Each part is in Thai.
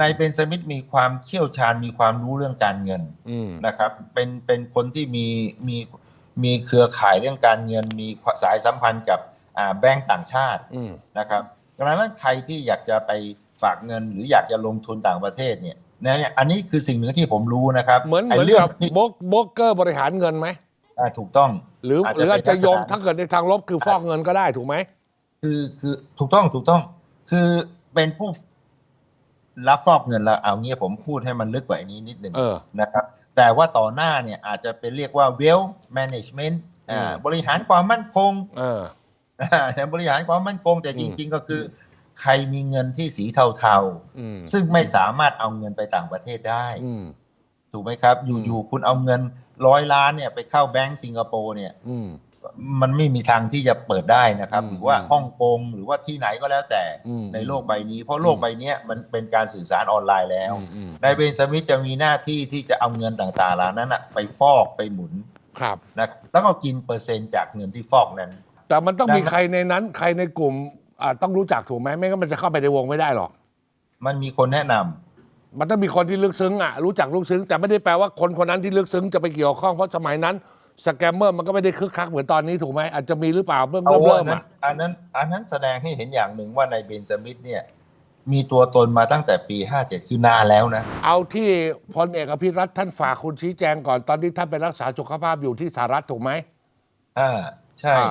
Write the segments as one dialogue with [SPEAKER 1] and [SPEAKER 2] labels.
[SPEAKER 1] นายเบนสมิธมีความเชี่ยวชาญมีความรู้เรื่องการเงิน
[SPEAKER 2] อืม
[SPEAKER 1] นะครับ เป็นเป็นคนที่มีมีมีเครือข่ายเรื่องการเงิน มีสายสัมพันธ์กับอ่าแบงก์ต่างชาติ
[SPEAKER 2] อืม
[SPEAKER 1] นะครับดังนั้นใครที่อยากจะไปฝากเงินหรืออยากจะลงทุนต่างประเทศเนี่ยนะเนี่ยอันนี้คือสิ่งหนึ่งที่ผมรู้นะครับ
[SPEAKER 2] เหมือน
[SPEAKER 1] ไอ้
[SPEAKER 2] เหมือน
[SPEAKER 1] เรื่
[SPEAKER 2] กับ
[SPEAKER 1] ที่
[SPEAKER 2] โบรกโบรกเกอร์บริหารเงินไหม
[SPEAKER 1] อ่าถูกต้อง
[SPEAKER 2] หรือ
[SPEAKER 1] อาจ
[SPEAKER 2] ห
[SPEAKER 1] จะ
[SPEAKER 2] รืออาจจะ
[SPEAKER 1] เป็น
[SPEAKER 2] โยง
[SPEAKER 1] ลักษณะ
[SPEAKER 2] ถ้าเกิดในทางลบคือฟอกเงินก็ได้ถูกไหม
[SPEAKER 1] คือคือถูกต้องถูกต้อง คือเป็นผู้ รับฟอกเงินแล้วเอางี้ผมพูดให้มันลึกกว่านี้นิดหนึ่ง
[SPEAKER 2] เออ
[SPEAKER 1] นะครับแต่ว่าต่อหน้าเนี่ยอาจจะเป็นเรียกว่า wealth management อ่า
[SPEAKER 2] อืม
[SPEAKER 1] บริหารความมั่นคง
[SPEAKER 2] เออ
[SPEAKER 1] อ่าแต่บริหารความมั่นคงแต่
[SPEAKER 2] อื
[SPEAKER 1] จ
[SPEAKER 2] ม
[SPEAKER 1] ริง ๆ ก็คือ ใครมีเงินที่สีเทา
[SPEAKER 2] อืม
[SPEAKER 1] ๆซึ่งไม่สามารถเอาเงินไปต่างประเทศได้
[SPEAKER 2] อืม
[SPEAKER 1] ถูกไหมครับ อยู่ๆคุณเอาเงินร้อยล้านเนี่ยไปเข้าแบงก์สิงคโปร์เนี่ย
[SPEAKER 2] อื ม
[SPEAKER 1] มันไม่มีทางที่จะเปิดได้นะครับ
[SPEAKER 2] อืม
[SPEAKER 1] หรือว่าฮ่องกงหรือว่าที่ไหนก็แล้วแต่
[SPEAKER 2] อืม
[SPEAKER 1] ในโลกใบนี้ เพราะโลกใบเนี้ยมันเป็นการสื่อสารออนไลน์แล้ว
[SPEAKER 2] อืมอืม
[SPEAKER 1] นายเบนสมิธจะมีหน้าที่ที่จะเอาเงินต่างๆเหล่านั้นนะไปฟอกไปหมุน
[SPEAKER 2] ครับ
[SPEAKER 1] นะแล้วก็กินเปอร์เซ็นต์จากเงินที่ฟอกนั้น
[SPEAKER 2] แต่มันต้องมี
[SPEAKER 1] ดังนั้น
[SPEAKER 2] ใครในนั้น ใครในกลุ่มอ่าต้องรู้จักถูกไหมไม่งั้นมันจะเข้าไปในวงไม่ได้หรอก
[SPEAKER 1] มันมีคนแนะนำ
[SPEAKER 2] มันต้องมีคนที่ลึกซึ้งอะรู้จักลึกซึ้ง แต่ไม่ได้แปลว่าคนคนนั้นที่ลึกซึ้งจะไปเกี่ยวข้องเพราะสมัยนั้น สแกมเมอร์มันก็ไม่ได้คึกคักเหมือนตอนนี้ถูกไหมอาจจะมีหรือเปล่าเริ่ม
[SPEAKER 1] เอา
[SPEAKER 2] เริ่ม
[SPEAKER 1] อั
[SPEAKER 2] เริ่
[SPEAKER 1] น
[SPEAKER 2] ม
[SPEAKER 1] นั้น
[SPEAKER 2] อะ
[SPEAKER 1] อันนั้นอันนั้นแสดงให้เห็นอย่างหนึ่งว่านายเบนสมิธเนี่ย มีตัวตนมาตั้งแต่ปี 57 คือนานแล้วนะ
[SPEAKER 2] เอาที่พลเอกอภิรัตน์ท่านฝากคุณชี้แจงก่อนตอนที่ท่านไปรักษาสุขภาพอยู่ที่สหรัฐถูกไหม
[SPEAKER 1] อ่าใช่
[SPEAKER 2] อ่า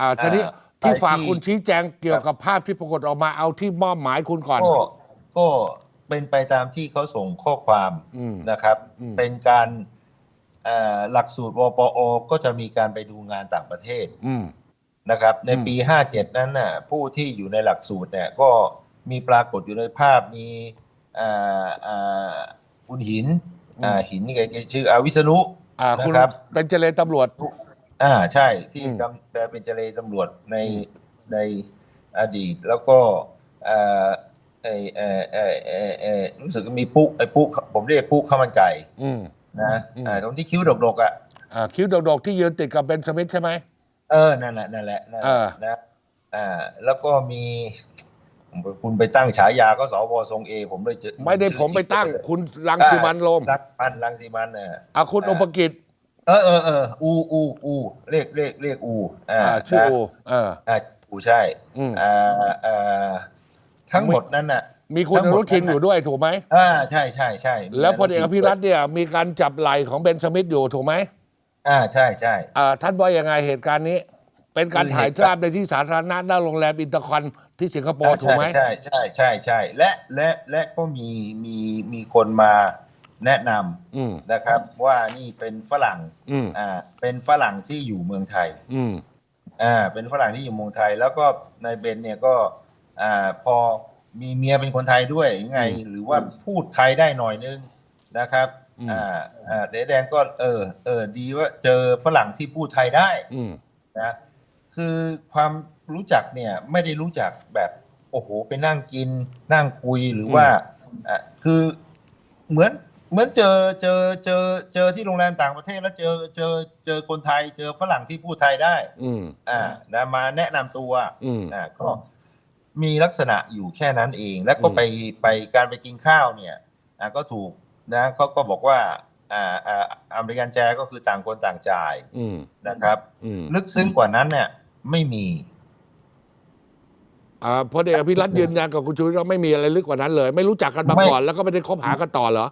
[SPEAKER 2] อ่าทีนี้
[SPEAKER 1] อ่า
[SPEAKER 2] ที่
[SPEAKER 1] ไป
[SPEAKER 2] ฝาก
[SPEAKER 1] ที่
[SPEAKER 2] คุณชี้แจงเกี่ยวกับภาพที่ปรากฏออกมาเอาที่มอบหมายคุณก่อน
[SPEAKER 1] ก็ก็เป็นไปตามที่เขาส่งข้อความ
[SPEAKER 2] อืม
[SPEAKER 1] นะครับ
[SPEAKER 2] อืม
[SPEAKER 1] เป็นการเอ่อ หลักสูตรวปอก็จะมีการไปดูงานต่างประเทศ
[SPEAKER 2] อืม
[SPEAKER 1] นะครับ ใน
[SPEAKER 2] อืม
[SPEAKER 1] ปี 57 นั้นน่ะผู้ที่อยู่ในหลักสูตรเนี่ยก็มีปรากฏอยู่ในภาพมีอ่าอ่าคุณหินอ่าหินนี่แกชื่ออาวิษณุ
[SPEAKER 2] อ่าคุณ
[SPEAKER 1] นะครับ
[SPEAKER 2] เป็นเจรตำรวจ
[SPEAKER 1] อ่าใช่ที่
[SPEAKER 2] อืม
[SPEAKER 1] กำแปลเป็นเจรตำรวจใน
[SPEAKER 2] อืม
[SPEAKER 1] ในอดีตแล้วก็เอ่อไอเอ่อเอ่อเอ่อเอ่อรู้สึกมีปุ๊ไอปุ๊ผมเรียกปุ๊ข้าวมันไก่
[SPEAKER 2] อืม
[SPEAKER 1] นะ
[SPEAKER 2] อืม
[SPEAKER 1] อ่าตรงที่คิ้วดกๆอะ
[SPEAKER 2] อ่าคิ้วดกๆที่ยืนติดกับเบนสมิธใช่ไหม
[SPEAKER 1] เออนั่นแหละนั่นแหละนั่นแห
[SPEAKER 2] เอ
[SPEAKER 1] ละ
[SPEAKER 2] อ
[SPEAKER 1] นะอ่าแล้วก็มีคุณไปตั้งฉายาก็สวทรงเอผมเลยเจอ
[SPEAKER 2] ไม่ได้ผมไปตั้ง คุณรังสิมันต์โรม
[SPEAKER 1] รักพันรังสีมันเออ
[SPEAKER 2] อ่าคุณ
[SPEAKER 1] อ่า
[SPEAKER 2] อุปกิจ
[SPEAKER 1] เออเออเอออูอูอูเรียกเรียกเรียกอูอ่า
[SPEAKER 2] อ่าชื่อ
[SPEAKER 1] นะ
[SPEAKER 2] โอเออ
[SPEAKER 1] อ่าอูใช่
[SPEAKER 2] อืม
[SPEAKER 1] อ่าอ่าทั้งหมดนั้นน่ะ
[SPEAKER 2] มีคุณอ
[SPEAKER 1] ทั้งหม
[SPEAKER 2] นุ
[SPEAKER 1] ด
[SPEAKER 2] ทิน
[SPEAKER 1] นั้นน่ะ
[SPEAKER 2] อยู่ด้วยถูกไหม
[SPEAKER 1] อ่าใช่ใช่ใช่มี
[SPEAKER 2] แล้วพลเอกอภิรัตน์เนี่ยมีการจับไหล่ของเบนสมิธอยู่ถูกไหม
[SPEAKER 1] อ่าใช่ใช่
[SPEAKER 2] อ่าท่านว่ายังไงเหตุการณ์นี้ เป็นการ
[SPEAKER 1] คือ
[SPEAKER 2] ถ่าย
[SPEAKER 1] เหตุการณ์
[SPEAKER 2] ภาพในที่สาธารณะหน้าโรงแรมอินเตอร์คอนที่สิงคโปร์ถูกไหม
[SPEAKER 1] ใช่ใช่ใช่ใช่และและและก็มีมีมีคนมาแนะนำ
[SPEAKER 2] อืม
[SPEAKER 1] นะครับ ว่านี่เป็นฝรั่ง
[SPEAKER 2] อืม
[SPEAKER 1] อ่าเป็นฝรั่งที่อยู่เมืองไทย
[SPEAKER 2] อืม
[SPEAKER 1] อ่าเป็นฝรั่งที่อยู่เมืองไทย แล้วก็นายเบนเนี่ยก็อ่าพอ มีเมียเป็นคนไทยด้วยยังไง หรือว่าพูดไทยได้หน่อยนึงนะครับ
[SPEAKER 2] อืม
[SPEAKER 1] อ่าอ่าเจ๊แดงก็เออเออดีว่าเจอฝรั่งที่พูดไทยได้
[SPEAKER 2] อืม
[SPEAKER 1] นะคือความรู้จักเนี่ยไม่ได้รู้จักแบบโอ้โหไปนั่งกิน นั่งคุยหรือว่าอะคือเหมือนเหมือนเจอเจอเจอเจอที่โรงแรมต่างประเทศแล้วเจอเจอเจอคนไทย เจอฝรั่งที่พูดไทยได้
[SPEAKER 2] อืม
[SPEAKER 1] อ่านะมาแนะนำตัว
[SPEAKER 2] อืม
[SPEAKER 1] อ่าก็ มีลักษณะอยู่แค่นั้นเอง แล้วก็
[SPEAKER 2] อืม
[SPEAKER 1] ไปไปการไปกินข้าวเนี่ยอ่าก็ถูกนะเขาก็บอกว่าอ่าอ่าอเมริกันแจก็คือต่างคนต่างจ่าย
[SPEAKER 2] อืม
[SPEAKER 1] นะครับ
[SPEAKER 2] อืม
[SPEAKER 1] ลึกซึ้งกว่านั้นเนี่ยไม่มี
[SPEAKER 2] อ่าพลเอกอภิรัตน์ยืนยันกับคุณชูวิทย์ว่าไม่มีอะไรลึกกว่านั้นเลย ไม่รู้จักกันมา
[SPEAKER 1] ไม่
[SPEAKER 2] ก่อน แล้วก็ไม่ได้คบหากันต่อเหรอ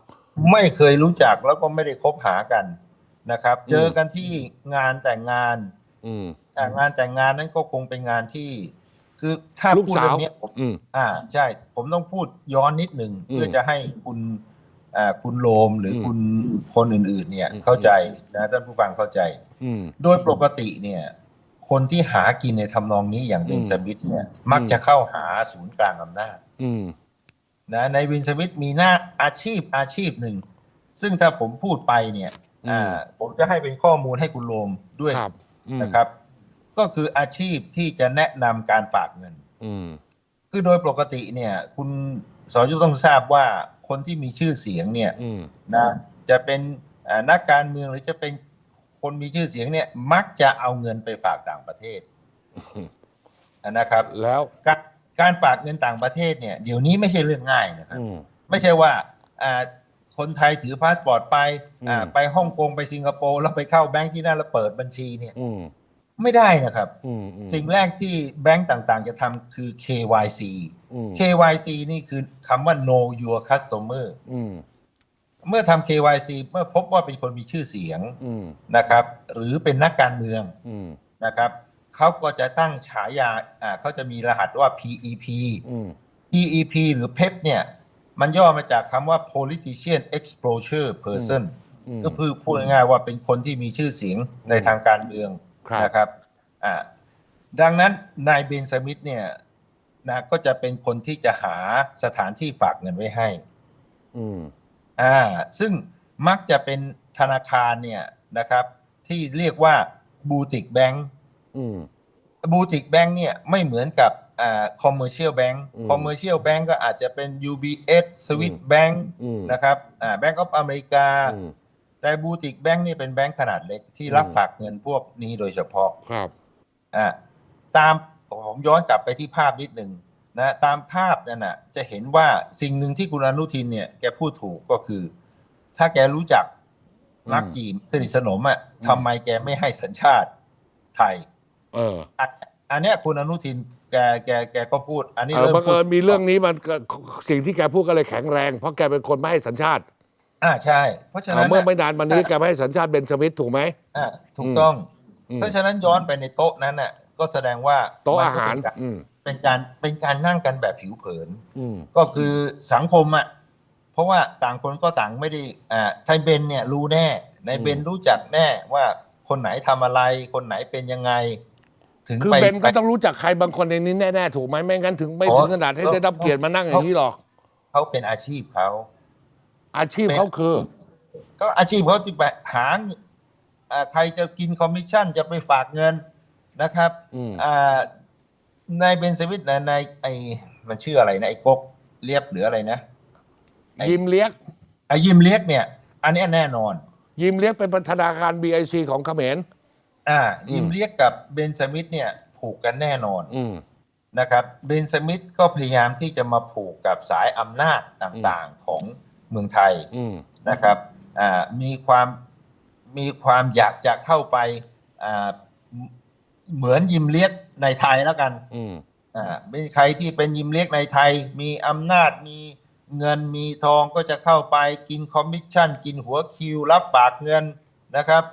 [SPEAKER 1] ไม่เคยรู้จักแล้วก็ไม่ได้คบหากันนะครับ
[SPEAKER 2] อืม
[SPEAKER 1] เจอกันที่งานแต่งงาน
[SPEAKER 2] อืม
[SPEAKER 1] อ่างานแต่งงานนั้นก็คงเป็นงานที่ คือถ้า
[SPEAKER 2] ลูก
[SPEAKER 1] พูด
[SPEAKER 2] สาว
[SPEAKER 1] เรื่องเนี้ยผม
[SPEAKER 2] อืม
[SPEAKER 1] อ่าใช่ ผมต้องพูดย้อนนิดหนึ่ง
[SPEAKER 2] อืม
[SPEAKER 1] เพื่อจะให้คุณอ่าคุณโลมหรืออ
[SPEAKER 2] ม
[SPEAKER 1] คุณคนอื่น ๆ เนี่ย
[SPEAKER 2] อืม
[SPEAKER 1] เข้าใจนะท่านผู้ฟังเข้าใจ
[SPEAKER 2] อืม
[SPEAKER 1] โดยปกติเนี่ย คนที่หากินในทำนองนี้อย่างเบน
[SPEAKER 2] อืม
[SPEAKER 1] สมิธเนี่ย มักจะเข้าหาศูนย์กลางอำนาจ
[SPEAKER 2] อืม
[SPEAKER 1] นะในวินสมิธมีหน้าอาชีพอาชีพหนึ่ง ซึ่งถ้าผมพูดไปเนี่ย
[SPEAKER 2] อืม
[SPEAKER 1] อ่าผมจะให้เป็นข้อมูลให้คุณโลมด้วย
[SPEAKER 2] ครับอืม
[SPEAKER 1] นะครับ ก็คืออาชีพที่จะแนะนำการฝากเงิน
[SPEAKER 2] อืม
[SPEAKER 1] คือโดยปกติเนี่ย คุณสอยุทธต้องทราบว่าคนที่มีชื่อเสียงเนี่ย
[SPEAKER 2] อืม
[SPEAKER 1] นะจะเป็นอ่านักการเมืองหรือจะเป็นคนมีชื่อเสียงเนี่ยมักจะเอาเงินไปฝากต่างประเทศนะครับ
[SPEAKER 2] แล้ว
[SPEAKER 1] การการฝากเงินต่างประเทศเนี่ยเดี๋ยวนี้ไม่ใช่เรื่องง่ายนะครับ
[SPEAKER 2] อืม
[SPEAKER 1] ไม่ใช่ว่าอ่าคนไทยถือพาสปอร์ตไปอ่า
[SPEAKER 2] อืม
[SPEAKER 1] ไปฮ่องกงไปสิงคโปร์แล้วไปเข้าแบงก์ที่นั่นแล้วเปิดบัญชีเนี่ย
[SPEAKER 2] อืม
[SPEAKER 1] ไม่ได้นะครับ
[SPEAKER 2] อืมอืม
[SPEAKER 1] สิ่งแรกที่แบงก์ต่างๆ จะทำคือ KYC
[SPEAKER 2] อืม
[SPEAKER 1] KYC นี่คือคำว่า Know Your Customer
[SPEAKER 2] อืม
[SPEAKER 1] เมื่อทำ KYC เมื่อพบว่าเป็นคนมีชื่อเสียง
[SPEAKER 2] อืม
[SPEAKER 1] นะครับ หรือเป็นนักการเมือง
[SPEAKER 2] อืม
[SPEAKER 1] นะครับเขาก็จะตั้งฉายาอ่าเขาจะมีรหัสว่า PEP
[SPEAKER 2] อืม
[SPEAKER 1] PEP หรือ PEP เนี่ย มันย่อมาจากคำว่า politician exposure person
[SPEAKER 2] อืม
[SPEAKER 1] ก็คือพูดง่ายๆว่าเป็นคนที่มีชื่อเสียงในทางการเมือง
[SPEAKER 2] ครับ
[SPEAKER 1] นะครับอ่าดังนั้นนายเบนสมิธเนี่ยนะก็จะเป็นคนที่จะหาสถานที่ฝากเงินไว้ให้
[SPEAKER 2] อืม
[SPEAKER 1] อ่า ซึ่งมักจะเป็นธนาคารเนี่ยนะครับ ที่เรียกว่าบูติกแบงก์
[SPEAKER 2] อืม
[SPEAKER 1] บูติกแบงก์เนี่ยไม่เหมือนกับอ่าคอมเมอร์เชียลแบงก์
[SPEAKER 2] อืม
[SPEAKER 1] คอมเมอร์เชียลแบงก์ก็อาจจะเป็น UBS Swiss Bank
[SPEAKER 2] อืม
[SPEAKER 1] นะครับอ่าแบงก์ออฟอเมริกา
[SPEAKER 2] อืม
[SPEAKER 1] แต่บูติกแบงก์นี่เป็นแบงก์ขนาดเล็กที่รับ
[SPEAKER 2] อืม
[SPEAKER 1] ฝากเงินพวกนี้โดยเฉพาะ
[SPEAKER 2] ครับ
[SPEAKER 1] อ่าตามผมย้อนกลับไปที่ภาพนิดหนึ่งนะตามภาพนั่นน่ะจะเห็นว่าสิ่งหนึ่งที่คุณอนุทินเนี่ยแกพูดถูกก็คือ ถ้าแกรู้จัก
[SPEAKER 2] อืม
[SPEAKER 1] รักจีมสนิทสนมอะ
[SPEAKER 2] อืม
[SPEAKER 1] ทำไมแกไม่ให้สัญชาติไทย
[SPEAKER 2] เออ
[SPEAKER 1] อันอันเนี้ยคุณอนุทินแกแกแกก็พูด อันนี้
[SPEAKER 2] เออ
[SPEAKER 1] เริ่ม
[SPEAKER 2] บัง
[SPEAKER 1] พูด
[SPEAKER 2] เอิญมีเรื่องนี้มันก็สิ่งที่แกพูดก็เลยแข็งแรง เพราะแกเป็นคนไม่ให้สัญชาติ
[SPEAKER 1] อ่าใช่ เพราะฉะ
[SPEAKER 2] เอ
[SPEAKER 1] นั้
[SPEAKER 2] อนเมื่อ
[SPEAKER 1] น่ะ
[SPEAKER 2] ไม่นานมานี้แกไม่ให้สัญชาติเบนสมิธถูกไหม
[SPEAKER 1] อ่าถูกต้อง
[SPEAKER 2] อืม
[SPEAKER 1] เพราะฉะนั้นย้อนไปในโต๊ะนั้นน่ะ ก็แสดงว่า
[SPEAKER 2] โต๊ะ
[SPEAKER 1] มัน
[SPEAKER 2] อา
[SPEAKER 1] ก็
[SPEAKER 2] หาร
[SPEAKER 1] เป็นก
[SPEAKER 2] อืม
[SPEAKER 1] เป็นการเป็นการนั่งกันแบบผิวเผิน
[SPEAKER 2] อืม
[SPEAKER 1] ก็คือสังคมอะเพราะว่าต่างคนก็ต่างไม่ได้อ่าไทยเบนเนี่ยรู้แน่ในายเบนรู้จักแน่ว่าคนไหนทำอะไร คนไหนเป็นยังไง ถึง
[SPEAKER 2] คือ
[SPEAKER 1] ไป
[SPEAKER 2] เบนก็
[SPEAKER 1] ไป
[SPEAKER 2] ต้องรู้จักใครบางคนในนี้แน่ๆถูกไหมไม่งั้นถึงไม่
[SPEAKER 1] อ๋อ
[SPEAKER 2] ถึงขนาดให้ได้รับเกียรติมานั่งอย่างนี้หรอก
[SPEAKER 1] เขาเป็นอาชีพเขา
[SPEAKER 2] อาชีพเขาคือ
[SPEAKER 1] ก็อาชีพเขาที่ไปหาอ่าใครจะกินคอมมิชชั่นจะไปฝากเงินนะครับ
[SPEAKER 2] อืม
[SPEAKER 1] อ่านายเบนสวิตนะนายไอมันชื่ออะไรนะไอ้กกเรียบหรืออะไรนะไอ้
[SPEAKER 2] ยิมเลียก
[SPEAKER 1] ไอ้ยิมเลียกเนี่ย อันเนี้ยแน่นอน
[SPEAKER 2] ยิมเลียกเป็นธนาคาร BIC ของเขมร
[SPEAKER 1] อ่า
[SPEAKER 2] อืม
[SPEAKER 1] ยิมเลียกกับเบนสมิธเนี่ย ผูกกันแน่นอน
[SPEAKER 2] อืม
[SPEAKER 1] นะครับ เบนสมิธก็พยายามที่จะมาผูกกับสายอำนาจต่างๆของ เมืองไทย
[SPEAKER 2] อืม
[SPEAKER 1] นะครับอ่ามีความมีความอยากจะเข้าไปอ่าเหมือนยิมเลียกในไทยแล้วกัน
[SPEAKER 2] อืม
[SPEAKER 1] อ่าเป็นใครที่เป็นยิมเลียกในไทย มีอำนาจมีเงินมีทองก็จะเข้าไปกินคอมมิชชั่น กินหัวคิว รับปากเงินนะครับ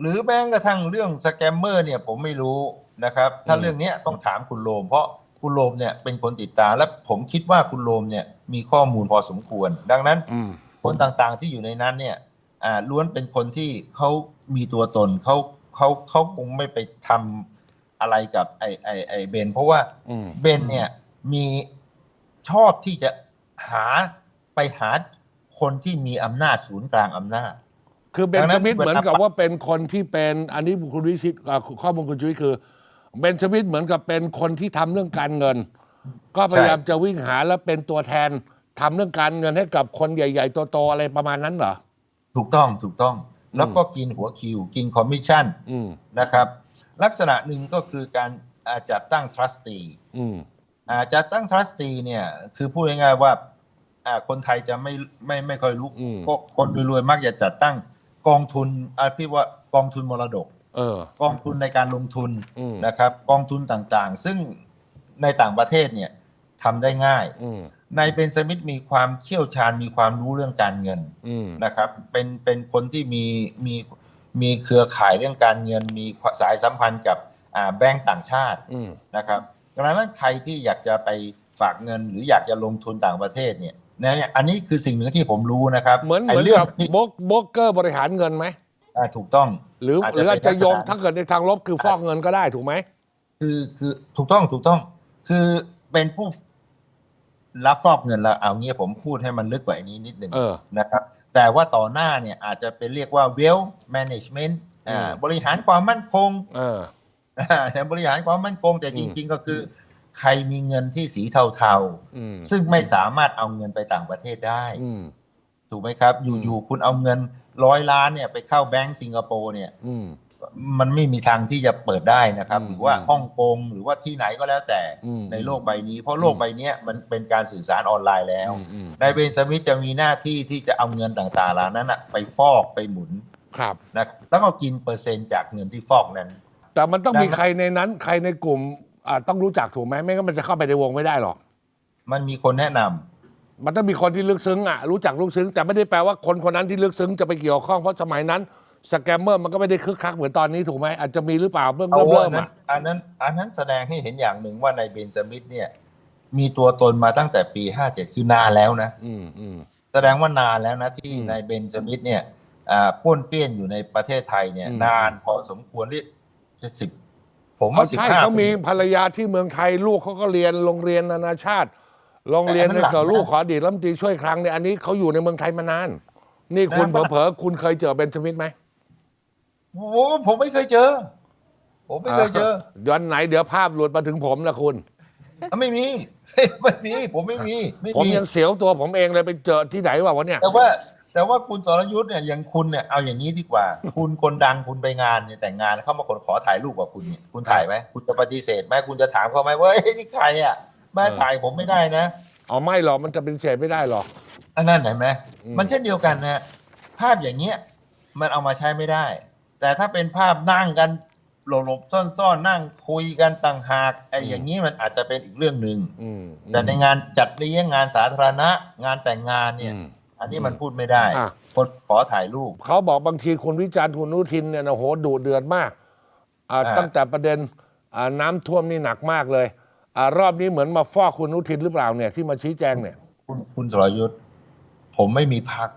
[SPEAKER 1] หรือแม้กระทั่งเรื่องสแกมเมอร์เนี่ยผมไม่รู้นะครับ ถ้า
[SPEAKER 2] อืม
[SPEAKER 1] เรื่องเนี้ยต้องถามคุณโรมเพราะ คุณโรมเนี่ยเป็นคนติดตามและผมคิดว่าคุณโรมเนี่ยมีข้อมูลพอสมควร ดังนั้น
[SPEAKER 2] อืม
[SPEAKER 1] คนต่างๆที่อยู่ในนั้นเนี่ยอ่าล้วนเป็นคนที่เขามีตัวตนเขาเขาเขาคงไม่ไปทำอะไรกับไอไอไอเบน เพราะว่า
[SPEAKER 2] อืม
[SPEAKER 1] เบนเนี่ยมีชอบที่จะหาไปหาคนที่มีอำนาจศูนย์กลางอำนาจ
[SPEAKER 2] คือเบน
[SPEAKER 1] ดังนั้
[SPEAKER 2] จ
[SPEAKER 1] น
[SPEAKER 2] มิธ
[SPEAKER 1] เวลา
[SPEAKER 2] เหมือนกับว่าเป็นคนที่เป็นอันนี้คุณวิชิตอ่าข้อมูลคุณชีวิตคือ เบนจมิธเหมือนกับเป็นคนที่ทำเรื่องการเงิน ก็พยายามจะวิ่งหาและเป็นตัวแทนทำเรื่องการเงินให้กับคนใหญ่ ๆ โตๆอะไรประมาณนั้นเหรอ
[SPEAKER 1] ถูกต้องถูกต้อง แล้วก็กินหัวคิว กินคอมมิชชั่น
[SPEAKER 2] อืม
[SPEAKER 1] นะครับ ลักษณะหนึ่งก็คือการอ่าจัดตั้งทรัสตี
[SPEAKER 2] อืม
[SPEAKER 1] อ่าจัดตั้งทรัสตีเนี่ยคือพูดง่ายๆว่าอ่าคนไทยจะไม่ไม่ไม่ค่อยรู้
[SPEAKER 2] อืม
[SPEAKER 1] ก็คนรวยๆมักจะจัดตั้งกองทุนอ่าพี่ว่ากองทุนมรดก
[SPEAKER 2] เออ
[SPEAKER 1] กองทุนในการลงทุน
[SPEAKER 2] อืม
[SPEAKER 1] นะครับ กองทุนต่างๆ ซึ่งในต่างประเทศเนี่ยทำได้ง่าย
[SPEAKER 2] อืม
[SPEAKER 1] นายเบนสมิธมีความเชี่ยวชาญมีความรู้เรื่องการเงิน
[SPEAKER 2] อืม
[SPEAKER 1] นะครับ เป็นเป็นคนที่มีมีมีเครือข่ายเรื่องการเงิน มีสายสัมพันธ์กับอ่าแบงก์ต่างชาติ
[SPEAKER 2] อืม
[SPEAKER 1] นะครับดังนั้นใครที่อยากจะไปฝากเงินหรืออยากจะลงทุนต่างประเทศเนี่ยนะเนี่ยอันนี้คือสิ่งหนึ่งที่ผมรู้นะครับ
[SPEAKER 2] เหมือนเห
[SPEAKER 1] ไอ้
[SPEAKER 2] มือน
[SPEAKER 1] เรื่อง
[SPEAKER 2] กับ
[SPEAKER 1] ที่
[SPEAKER 2] โบรกโบรกเกอร์บริหารเงินไหม
[SPEAKER 1] อ่าถูกต้อง
[SPEAKER 2] หรือ
[SPEAKER 1] อาจ
[SPEAKER 2] ห
[SPEAKER 1] จะ
[SPEAKER 2] รืออาจจะ
[SPEAKER 1] เป็น
[SPEAKER 2] โยง
[SPEAKER 1] ลักษณะ
[SPEAKER 2] ถ้าเกิดในทางลบคือฟอกเงินก็ได้ถูกไหม
[SPEAKER 1] คือคือถูกต้องถูกต้อง คือเป็นผู้รับฟอกเงินแล้วเอางี้ผมพูดให้มันลึกกว่านี้นิดหนึ่ง
[SPEAKER 2] เออ
[SPEAKER 1] นะครับ แต่ว่าต่อหน้าเนี่ยอาจจะเป็นเรียกว่า wealth management อ่า
[SPEAKER 2] อืม
[SPEAKER 1] บริหารความมั่นคง
[SPEAKER 2] เออ
[SPEAKER 1] แต่บริหารความมั่นคงแต่
[SPEAKER 2] อื
[SPEAKER 1] จ
[SPEAKER 2] ม
[SPEAKER 1] ริง ๆ ก็คือใครมีเงินที่สีเทา
[SPEAKER 2] อืม
[SPEAKER 1] ๆ ซึ่งไม่สามารถเอาเงินไปต่างประเทศได้
[SPEAKER 2] อืม
[SPEAKER 1] ถูกไหมครับ อยู่ๆคุณเอาเงิน ร้อยล้านเนี่ยไปเข้าแบงก์สิงคโปร์เนี่ย
[SPEAKER 2] อืม
[SPEAKER 1] มันไม่มีทางที่จะเปิดได้นะครับ
[SPEAKER 2] อืม
[SPEAKER 1] หรือว่าฮ่องกงหรือว่าที่ไหนก็แล้วแต่
[SPEAKER 2] อืม
[SPEAKER 1] ในโลกใบนี้ เพราะโลก
[SPEAKER 2] อืม
[SPEAKER 1] ใบเนี้ยมันเป็นการสื่อสารออนไลน์แล้ว
[SPEAKER 2] อืมอืม
[SPEAKER 1] นายเบนสมิธจะมีหน้าที่ที่จะเอาเงินต่างๆเหล่านั้นนะไปฟอกไปหมุน
[SPEAKER 2] ครับ
[SPEAKER 1] นะแล้วก็กินเปอร์เซ็นต์จากเงินที่ฟอกนั้น
[SPEAKER 2] แต่มันต้องมี
[SPEAKER 1] ดังนั้น
[SPEAKER 2] ใครในนั้น ใครในกลุ่มอ่าต้องรู้จักถูกไหมไม่งั้นมันจะเข้าไปในวงไม่ได้หรอก
[SPEAKER 1] มันมีคนแนะนำ
[SPEAKER 2] มันต้องมีคนที่ลึกซึ้งอะรู้จักลึกซึ้ง แต่ไม่ได้แปลว่าคนคนนั้นที่ลึกซึ้งจะไปเกี่ยวข้องเพราะสมัยนั้นสแกมเมอร์มันก็ไม่ได้คึกคักเหมือนตอนนี้ถูกไหมอาจจะมีหรือเปล่าเริ่ม
[SPEAKER 1] เอา
[SPEAKER 2] เริ่ม
[SPEAKER 1] อั
[SPEAKER 2] เริ่
[SPEAKER 1] น
[SPEAKER 2] ม
[SPEAKER 1] นั้น
[SPEAKER 2] อะ
[SPEAKER 1] อันนั้นอันนั้นแสดงให้เห็นอย่างหนึ่งว่านายเบนสมิธเนี่ยมีตัวตนมาตั้งแต่ปี57คือนานแล้วนะ
[SPEAKER 2] อืมอืม
[SPEAKER 1] แสดงว่านานแล้วนะที่
[SPEAKER 2] อืม
[SPEAKER 1] นายเบนสมิธเนี่ยอ่าป้วนเปี้ยนอยู่ในประเทศไทยเนี่ย
[SPEAKER 2] อืม
[SPEAKER 1] นานพอสมควรที่จะสิบผม
[SPEAKER 2] อ๋อ
[SPEAKER 1] ว่าสิบ
[SPEAKER 2] ใช่
[SPEAKER 1] ห้า
[SPEAKER 2] เขามีภรรยาที่เมืองไทยลูกเขาก็เรียนโรงเรียนนานาชาติ โรงเรียนในเกิดลูกขออดีตรัฐมนตรีช่วยครั้งเนี่ยอันนี้เขาอยู่ในเมืองไทยมานาน นี่คุณเผลอๆคุณเคยเจอเบนจามินไหม
[SPEAKER 1] โอ้โหผมไม่เคยเจอ ผมไม่เคยเจอ
[SPEAKER 2] ย้อนไหนเดี๋ยวภาพหลุดมาถึงผมละคุณ
[SPEAKER 1] อะไม่มี ไม่มี ผมไม่มีไม่
[SPEAKER 2] ผม
[SPEAKER 1] มี
[SPEAKER 2] ยังเสียวตัวผมเองเลยไปเจอที่ไหนวะวะเนี่ย
[SPEAKER 1] แต่ว่าแต่ว่าคุณสรยุทธ์เนี่ยอย่างคุณเนี่ยเอาอย่างนี้ดีกว่า คุณคนดังคุณไปงานเนี่ยแต่งงานเข้ามาคนขอถ่ายรูปกับคุณเนี่ยคุณถ่ายไหมคุณจะปฏิเสธไหมคุณจะถามเขาไหมว่าเฮ้ยนี่ใครอะ มา
[SPEAKER 2] เออ
[SPEAKER 1] ถ่ายผมไม่ได้นะ
[SPEAKER 2] เอาไม่หรอกมันจะเป็นเศษไม่ได้หรอก
[SPEAKER 1] อันนั้นเห็นไหม
[SPEAKER 2] อืม
[SPEAKER 1] มันเช่นเดียวกันนะภาพอย่างเงี้ยมันเอามาใช้ไม่ได้ แต่ถ้าเป็นภาพนั่งกันหลบๆซ่อนๆนั่งคุยกันต่างหากไอ้อย่างนี้มันอาจจะเป็นอีกเรื่องหนึ่ง
[SPEAKER 2] อืม
[SPEAKER 1] แต่ในงานจัดเลี้ยงงานสาธารณะ งานแต่งงานเนี่ย
[SPEAKER 2] อืม
[SPEAKER 1] อันนี้มันพูดไม่ได้
[SPEAKER 2] อะ
[SPEAKER 1] คนขอถ่ายรูป
[SPEAKER 2] เขาบอกบางทีคุณวิจารณ์คุณอนุทินเนี่ยนะโหดุเดือดมากอ่า
[SPEAKER 1] อ่า
[SPEAKER 2] ตั้งแต่ประเด็นอ่าน้ำท่วมนี่หนักมากเลย อารอบนี้เหมือนมาฟอกคุณอนุทินหรือเปล่าเนี่ยที่มาชี้แจงเนี่ย
[SPEAKER 1] คุณคุณสรยุทธ์ผมไม่มีพัก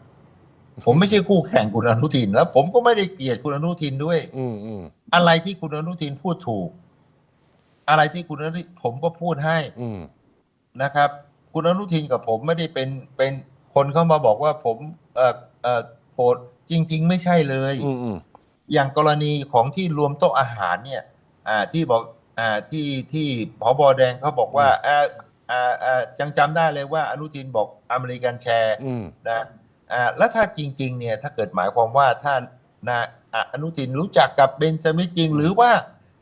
[SPEAKER 1] ผมไม่ใช่คู่แข่งคุณอนุทิน แล้ว ผมก็ไม่ได้เกลียดคุณอนุทินด้วย
[SPEAKER 2] อืมอืม
[SPEAKER 1] อะไรที่คุณอนุทินพูดถูก อะไรที่คุณอนุทินผมก็พูดให้
[SPEAKER 2] อืม
[SPEAKER 1] นะครับ คุณอนุทินกับผมไม่ได้เป็นเป็นคนเข้ามาบอกว่าผมเอ่อเอ่อโหดจริง ๆ ไม่ใช่เลย
[SPEAKER 2] อืมอืม
[SPEAKER 1] อย่างกรณีของที่รวมโต๊ะอาหารเนี่ย อ่าที่บอก อ่าที่ที่พบแดงเขาบอกว่าอ่าอ่าอ่ายังจำได้เลยว่าอนุทินบอกอเมริกันแชร์
[SPEAKER 2] อืม
[SPEAKER 1] นะอ่าแล้วถ้าจริง ๆ เนี่ยถ้าเกิดหมายความว่าถ้านะอะอนุทินรู้จักกับเบนจามินจริง หรือว่า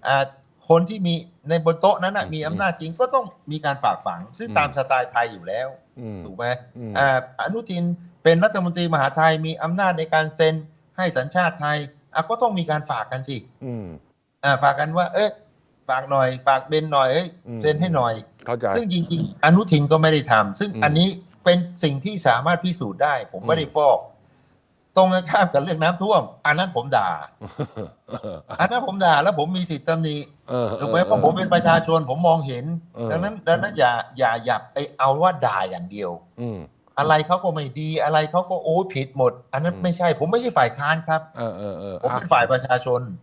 [SPEAKER 1] อ่าคนที่มีในบนโต๊ะนั้นนะ
[SPEAKER 2] อืม
[SPEAKER 1] มีอำนาจจริงก็ต้องมีการฝากฝัง ซึ่ง
[SPEAKER 2] อืม
[SPEAKER 1] ตามสไตล์ไทยอยู่แล้ว
[SPEAKER 2] อืม
[SPEAKER 1] ถูกไหม
[SPEAKER 2] อืม
[SPEAKER 1] อ่าอนุทินเป็นรัฐมนตรีมหาดไทยมีอำนาจในการเซ็นให้สัญชาติไทยอะก็ต้องมีการฝากกันสิ
[SPEAKER 2] อืม
[SPEAKER 1] อ่าฝากกันว่า เอ๊ะ ฝากหน่อย ฝากเบนหน่อยเอ้ย
[SPEAKER 2] อืม
[SPEAKER 1] เซ็นให้หน่อย
[SPEAKER 2] เข้าใจ
[SPEAKER 1] ซึ่งจริงๆอนุทินก็ไม่ได้ทำซึ่ง
[SPEAKER 2] อืม
[SPEAKER 1] อันนี้เป็นสิ่งที่สามารถพิสูจน์ได้ ผมไม่ได้ฟอก ตรงกันข้ามกับเรื่องน้ำท่วม อันนั้นผมด่า อันนั้นผมด่าแล้วผมมีสิทธิ์ตำหนิ
[SPEAKER 2] เออ
[SPEAKER 1] ถูกไหมเพราะผมเป็นประชาชนผมมองเห็น
[SPEAKER 2] เออ
[SPEAKER 1] ดังนั้นดังนั้นอย่าอย่าอย่าไปเอาว่าด่าอย่างเดียว
[SPEAKER 2] อืม
[SPEAKER 1] อะไรเขาก็ไม่ดี อะไรเขาก็โอ้ผิดหมด อันนั้น
[SPEAKER 2] อืม
[SPEAKER 1] ไม่ใช่ ผมไม่ใช่ฝ่ายค้านครับ
[SPEAKER 2] เออเออเออ
[SPEAKER 1] ผม
[SPEAKER 2] อะ
[SPEAKER 1] เป็นฝ่ายประชาชน